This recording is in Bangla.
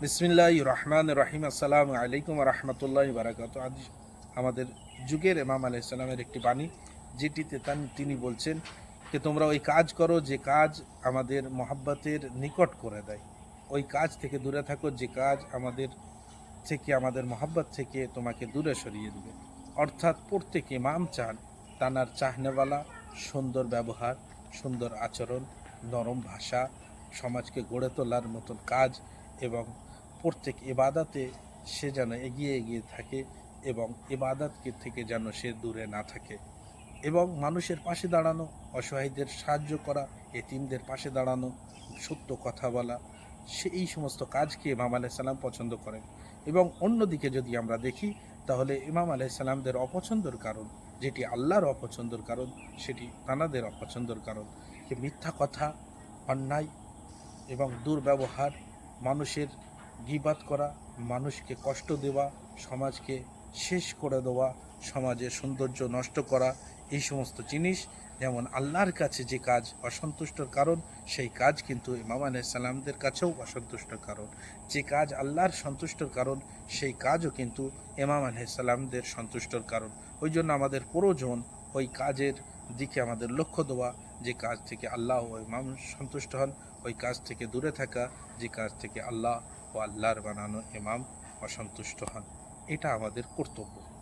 বিসমিল্লাহ রহমান রহিম আসসালামু আলাইকুম রহমতুল্লাহ বারাকাত আজ আমাদের যুগের ইমাম আলাইসাল্লামের একটি বাণী, যেটিতে তান- বলছেন যে, তোমরা ওই কাজ করো যে কাজ আমাদের মহাব্বতের নিকট করে দেয়। ওই কাজ থেকে দূরে থাকো যে কাজ আমাদের থেকে, আমাদের মহাব্বত থেকে তোমাকে দূরে সরিয়ে দেবে। অর্থাৎ প্রত্যেক ইমাম চান তানার চাহনেওয়ালা, সুন্দর ব্যবহার, সুন্দর আচরণ, নরম ভাষা, সমাজকে গড়ে তোলার মতন কাজ এবং প্রত্যেক এবাদাতে সে যেন এগিয়ে এগিয়ে থাকে এবং এবাদাতকে থেকে যেন সে দূরে না থাকে। এবং মানুষের পাশে দাঁড়ানো, অসহায়দের সাহায্য করা, এতিমদের পাশে দাঁড়ানো, সত্য কথা বলা, সে এই সমস্ত কাজকে ইমাম আলাইসাল্লাম পছন্দ করেন। এবং অন্যদিকে যদি আমরা দেখি, তাহলে ইমাম আলাইসাল্লামদের অপছন্দর কারণ, যেটি আল্লাহর অপছন্দর কারণ, সেটি তানাদের অপছন্দর কারণ। যে মিথ্যা কথা, অন্যায় এবং দুর্ব্যবহার মানুষের গিবাত করা, মানুষকে কষ্ট দেওয়া, সমাজকে শেষ করে দেওয়া সমাজের সৌন্দর্য নষ্ট করা, এই সমস্ত জিনিস, যেমন আল্লাহর কাছে যে কাজ অসন্তুষ্টর কারণ, সেই কাজ কিন্তু ইমাম আলাইসাল্লামদের কাছেও অসন্তুষ্টর কারণ। যে কাজ আল্লাহর সন্তুষ্টর কারণ, সেই কাজও কিন্তু ইমাম আলাইসাল্লামদের সন্তুষ্টর কারণ। ওই জন্য আমাদের প্রয়োজন ওই কাজের দিকে আমাদের লক্ষ্য দেওয়া, যে কাজ থেকে আল্লাহ ও ইমাম সন্তুষ্ট হন, ওই কাজ থেকে দূরে থাকা, যে কাজ থেকে আল্লাহ ও আল্লাহর বানানো ইমাম অসন্তুষ্ট হন। এটা আমাদের কর্তব্য।